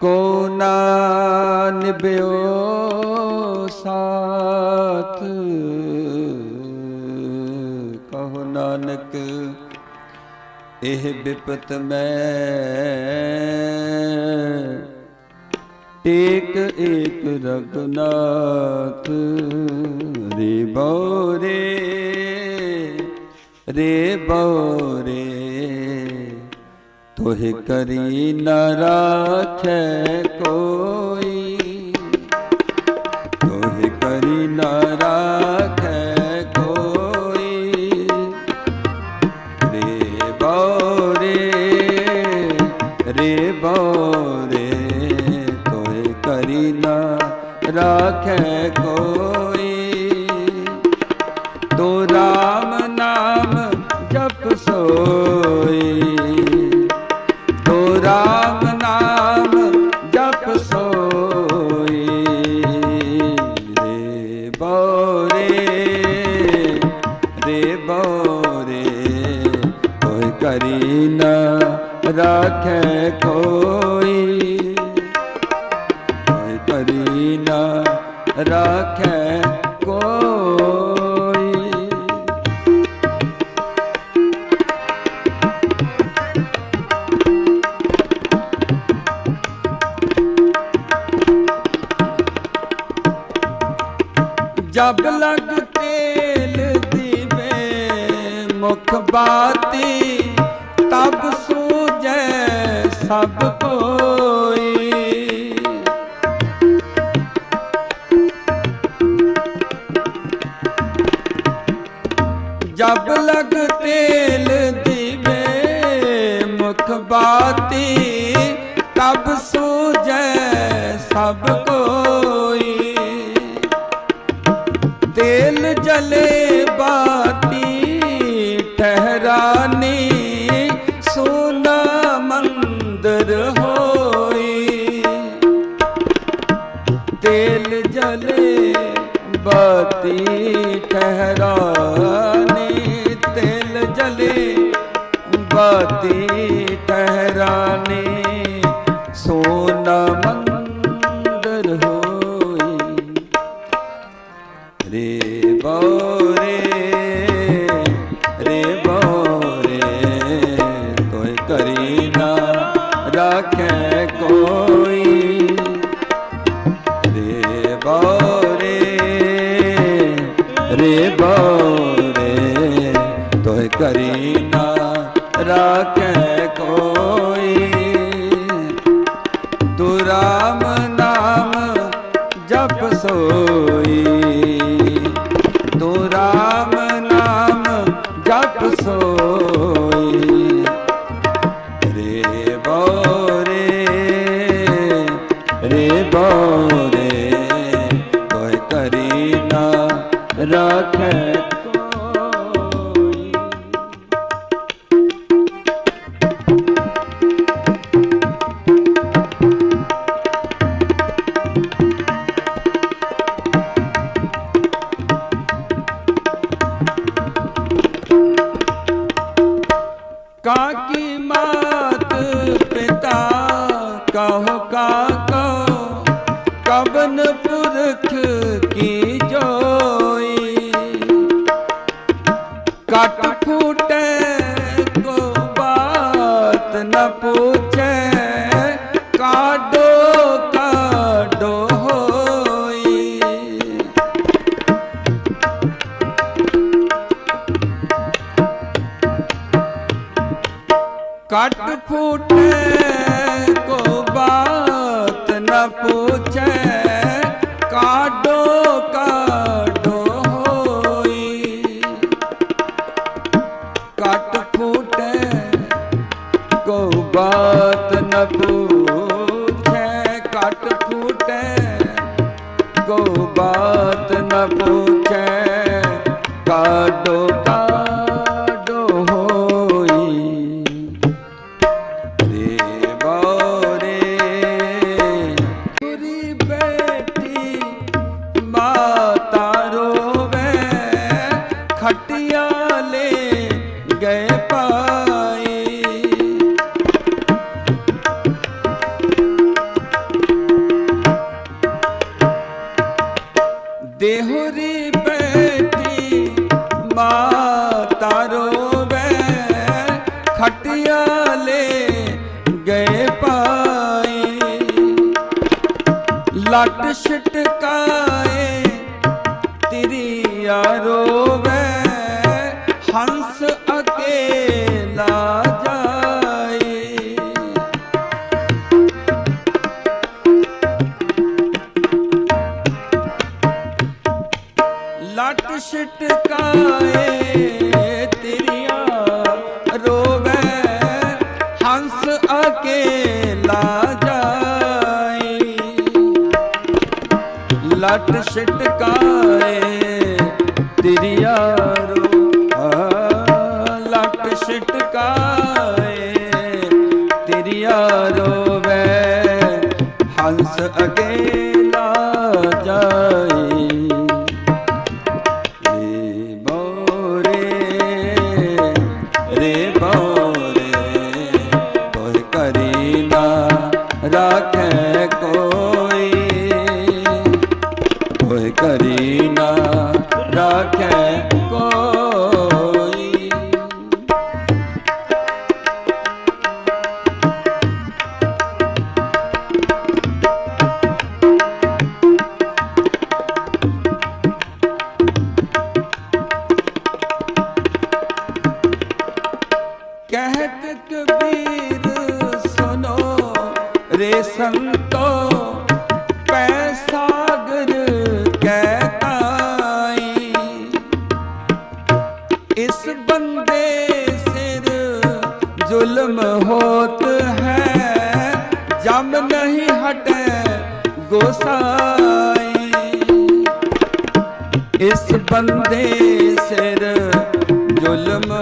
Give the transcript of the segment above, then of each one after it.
ਕੋ ਨਾ ਨਿਭਿਓ ਸਾਥ, ਕਹੋ ਨਾਨਕ, ਇਹ ਬਿਪਤ ਮੈਂ। ਟੇਕ ਏਕ ਰਗਨਾਥ, ਰੇ ਬੋਰੇ ਰੇ ਬੋਰੇ ਤੋਹਿ ਕਰੀ ਨ ਰਾਖੈ ਕੋਈ। ਤੋਹਿ ਕਰੀ ਨ ਰਾਖੈ ਕੋਈ। ਰੇ ਬੋਰੇ ਰੇ ਬੋਰੇ ਤੋਹਿ ਕਰੀ ਨ ਰਾਖੈ ਕੋਈ। ਤੋ ਰਾਮ ਨਾਮ ਜਪ ਸੋ ਕੋਈ ਕੋਈ ਕਰੀ ਨ ਰਾਖੈ ਕੋਈ ਜਬ ਲਗ ਤੇਲ ਦੀਵੇ ਮੁਖ ਬਾਤੀ ਸਭ ਕੋਈ। ਜਬ ਲਗ ਤੇਲ ਦੀਵੇ ਮੁਖ ਬਾਤੀ ਤਬ ਸੂਝੈ ਸਭ ਕੋ। ਜਲੇ ਬਤੀ ਠਹਿਰਾਨੀ ਤੇਲ ਜਲੇ ਬਤੀ ਠਹਿਰਾਨੀ। ਰੇ ਬੋਰੇ ਤੋਇ ਕਰੀ ਨਾ ਰਾਖੈ ਕੋਈ। ਤੂ ਰਾਮ ਨਾਮ ਜਪ ਸੋਈ। ਤੂ ਰਾਮ ਨਾਮ ਜਪ ਸੋਈ। ਕਾਕੀ ਮਾਤ ਪਿਤ ਕਟ ਫੂਟੇ ਕੋ ਬਾਤ ਨ ਪੁੱਛੇ। ਕਾਡੋ ਕਾਡੋ ਹੋਈ। ਕਟ ਫੂਟੇ ਕੋ ਬਾਤ ਨ ਪੁੱਛੇ। ਕਟ ਫੂਟੇ ਕੋ ਬਾਤ ਨ ਪੁੱਛੇ। ਕਾਡੋ ਤਾਰੋ ਰੋਵੇ ਖਟਿਆ ਲੈ ਗਏ ਪਾਈ ਲੱਟ ਛਟਕਾਏ ਤੇਰੀ ਯਾਰੋ ਲੱਟ ਛਟਕਾਏ ਤੇਰੀਆਂ ਰੋ ਆ, ਲੱਟ ਛਟਕਾਏ ਤੇਰੀਆਂ ਰੋਵੇ ਹੰਸ ਅਕੇਲਾ ਗੋਸਾਈ ਇਸ ਬੰਦੇ ਸਿਰ ਜ਼ੁਲਮ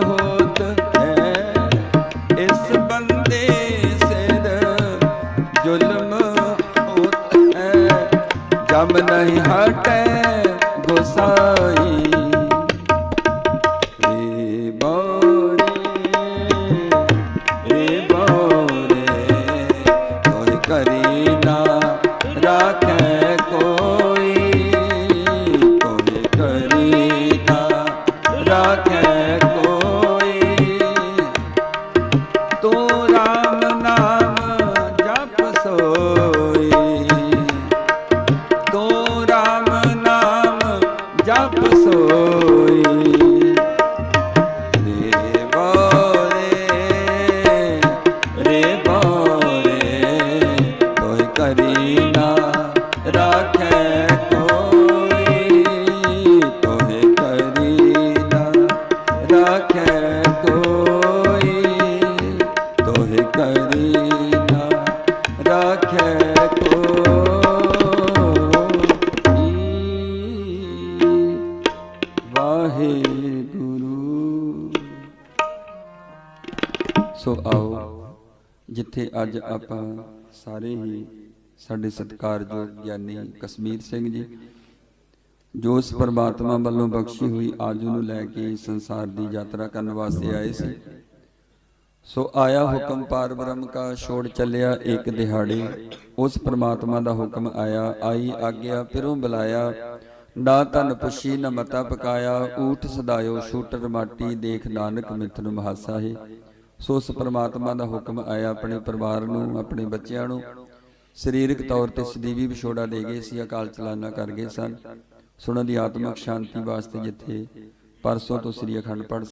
ਜਿੱਥੇ ਅੱਜ ਆਪਾਂ ਸਾਰੇ ਹੀ ਸਾਡੇ ਸਤਿਕਾਰਯੋਗ ਗਿਆਨੀ ਕਸ਼ਮੀਰ ਸਿੰਘ ਜੀ, ਜੋ ਉਸ ਪਰਮਾਤਮਾ ਵੱਲੋਂ ਬਖਸ਼ੀ ਹੋਈ ਆਜੂ ਨੂੰ ਲੈ ਕੇ ਸੰਸਾਰ ਦੀ ਯਾਤਰਾ ਕਰਨ ਵਾਸਤੇ ਆਏ ਸੀ। ਸੋ ਆਇਆ ਹੁਕਮ ਪਾਰ ਬ੍ਰਹਮ ਕਾ ਛੋੜ ਚੱਲਿਆ ਇੱਕ ਦਿਹਾੜੇ, ਉਸ ਪਰਮਾਤਮਾ ਦਾ ਹੁਕਮ ਆਇਆ, ਆਈ ਆਗਿਆ ਫਿਰੋਂ ਬੁਲਾਇਆ, ਨਾ ਧਨ ਪੁੱਛੀ ਨਾ ਮਤਾ ਪਕਾਇਆ, ਊਠ ਸਦਾਇਓ ਸ਼ੂਟਰ ਮਾਟੀ ਦੇਖ ਨਾਨਕ ਮਿੱਥ ਨੂੰ ਮਹਾਸਾ ਹੈ ਸੋ ਉਸ ਪਰਮਾਤਮਾ ਦਾ ਹੁਕਮ ਆਇਆ ਆਪਣੇ ਪਰਿਵਾਰ ਨੂੰ, ਆਪਣੇ ਬੱਚਿਆਂ ਨੂੰ। ਸਰੀਰਕ ਤੌਰ ਤੇ ਸਦੀਵੀ ਵਿਛੋੜਾ ਦੇ ਗਏ ਸੀ, ਅਕਾਲ ਚਲਾਨਾ ਕਰ ਗਏ ਸਨ। ਸੁਣਨ ਦੀ ਆਤਮਿਕ ਸ਼ਾਂਤੀ ਵਾਸਤੇ ਜਿੱਥੇ ਪਰਸੋਂ ਤੋਂ ਸ੍ਰੀ ਅਖੰਡ ਪਾਠ